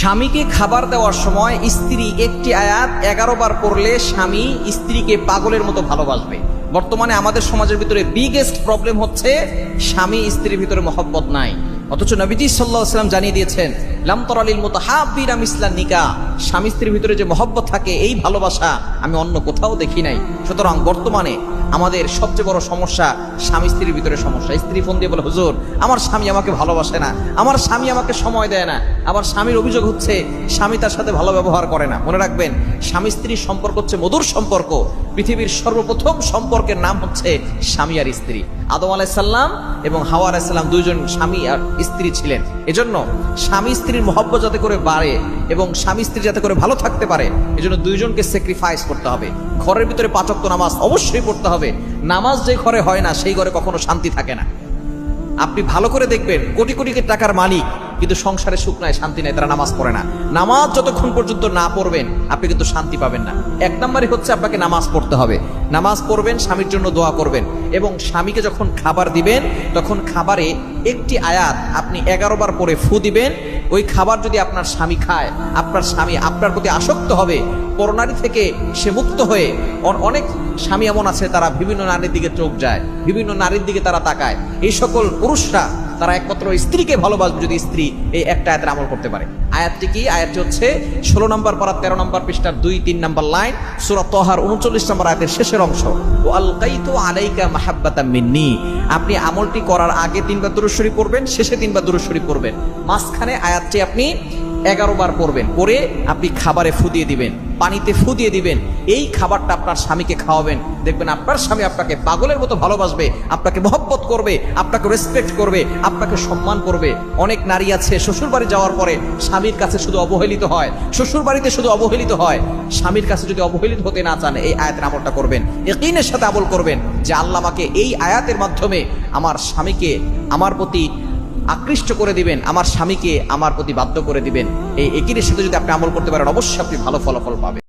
স্বামীকে খাবার দেওয়ার সময় স্ত্রী একটি আয়াত এগারো বার পড়লে স্বামী স্ত্রীকে পাগলের মতো ভালোবাসবে। বর্তমানে আমাদের সমাজের ভিতরে বিগেস্ট প্রবলেম হচ্ছে স্বামী স্ত্রীর ভিতরে মহব্বত নাই। অথচ নবীজি সাল্লাহ সাল্লাম জানিয়ে দিয়েছেন লামতরালিল মতো হাবিরাম ইসলাম নিকা। স্বামী স্ত্রীর ভিতরে যে মহব্বত থাকে, এই ভালোবাসা আমি অন্য কোথাও দেখি নাই। সুতরাং বর্তমানে আমাদের সবচেয়ে বড় সমস্যা স্বামী স্ত্রীর ভিতরে সমস্যা। স্ত্রী ফোন দিয়ে বলে, হুজুর, আমার স্বামী আমাকে ভালোবাসে না। আমার স্বামী আমাকে সময় দেয় না। আবার স্বামীর অভিযোগ হচ্ছে, স্বামী তার সাথে ভালো ব্যবহার করে না। মনে রাখবেন, স্বামী স্ত্রীর সম্পর্ক হচ্ছে মধুর সম্পর্ক। পৃথিবীর সর্বপ্রথম সম্পর্কের নাম হচ্ছে স্বামী আর স্ত্রী। আদম আলাইসাল্লাম এবং হাওয়া আলাইসাল্লাম দুইজন স্বামী আর স্ত্রী ছিলেন। এজন্য স্বামী স্ত্রীর মহব্বত যাতে করে বাড়ে এবং স্বামী স্ত্রী যাতে করে ভালো থাকতে পারে, এজন্য দুইজনকে স্যাক্রিফাইস করতে হবে। ঘরের ভিতরে পাচক্ত নামাজ অবশ্যই পড়তে হবে। নামাজ যে ঘরে হয় না, সেই ঘরে কখনো শান্তি থাকে না। আপনি ভালো করে দেখবেন, কোটি কোটি টাকার মালিক, কিন্তু সংসারে সুখ নাই, শান্তি নাই, তারা নামাজ পড়ে না। নামাজ যতক্ষণ পর্যন্ত না পড়বেন, আপনি কিন্তু শান্তি পাবেন না। এক নম্বরই হচ্ছে আপনাকে নামাজ পড়তে হবে। নামাজ পড়বেন, স্বামীর জন্য দোয়া করবেন এবং স্বামীকে যখন খাবার দিবেন, তখন খাবারে একটি আয়াত আপনি এগারো বার পরে ফু দিবেন ওই খাবার যদি আপনার স্বামী খায়, আপনার স্বামী আপনার প্রতি আসক্ত হবে, পরনারী থেকে সে মুক্ত হয়ে অনেক স্বামী এমন আছে, তারা বিভিন্ন নারীর দিকে চোখ যায়, বিভিন্ন নারীর দিকে তারা তাকায়। এই সকল পুরুষরা তারা একমাত্র স্ত্রীকে ভালোবাসবে যদি স্ত্রী এই একটা আয়াতের আমল করতে পারে। আয়াতটি কি? আয়াতটি হচ্ছে ষোলো নম্বর পারা, তেরো নম্বর পৃষ্ঠার দুই, তিন নম্বর লাইন, সুরা তহার উনচল্লিশ নম্বর আয়াতের শেষের অংশ। ও আলকাইতু আলাইকা মাহাব্বাতা মিন্নি। আপনি আমলটি করার আগে তিনবার দুরুশ্বরী পড়বেন, শেষে তিনবার দুরুশ্বরী পড়বেন। মাঝখানে আয়াতটি আপনি এগারো বার পড়বেন। পরে আপনি খাবারে ফু দিয়ে দিবেন, পানিতে ফু দিয়ে দিবেন। এই খাবারটা আপনার স্বামীকে খাওয়াবেন। দেখবেন আপনার স্বামী আপনাকে পাগলের মতো ভালোবাসবে, আপনাকে মহব্বত করবে, আপনাকে রেসপেক্ট করবে, আপনাকে সম্মান করবে। অনেক নারী আছে শ্বশুর বাড়ি যাওয়ার পরে স্বামীর কাছে শুধু অবহেলিত হয়। শ্বশুর বাড়িতে শুধু অবহেলিত হয়। স্বামীর কাছে যদি অবহেলিত হতে না চান, এই আয়াতের আমলটা করবেন। একিনের সাথে আমল করবেন যে আল্লাহ আমাকে এই আয়াতের মাধ্যমে আমার স্বামীকে, আমার প্রতি আকৃষ্ট করে দিবেন, আমার স্বামীকে আমার প্রতি বাধ্য করে দিবেন। এই একই সাথে যদি আপনি আমল করতে পারেন, অবশ্যই আপনি ভালো ফলাফল পাবেন।